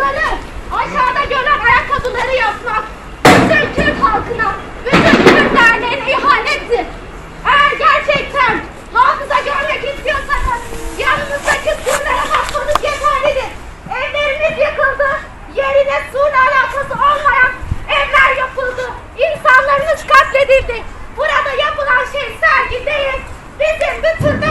çocukları aşağıda gören ayakkabıları yapmak bütün Türk halkına, bütün Türk derneğine ihanettir. Eğer gerçekten hafıza görmek istiyorsanız yanınızdaki surlara bakmanız yeterlidir. Evleriniz yıkıldı, yerine surla alakası olmayan evler yapıldı, insanlarınız katledildi. Burada yapılan şey sergi değil, bizim bütün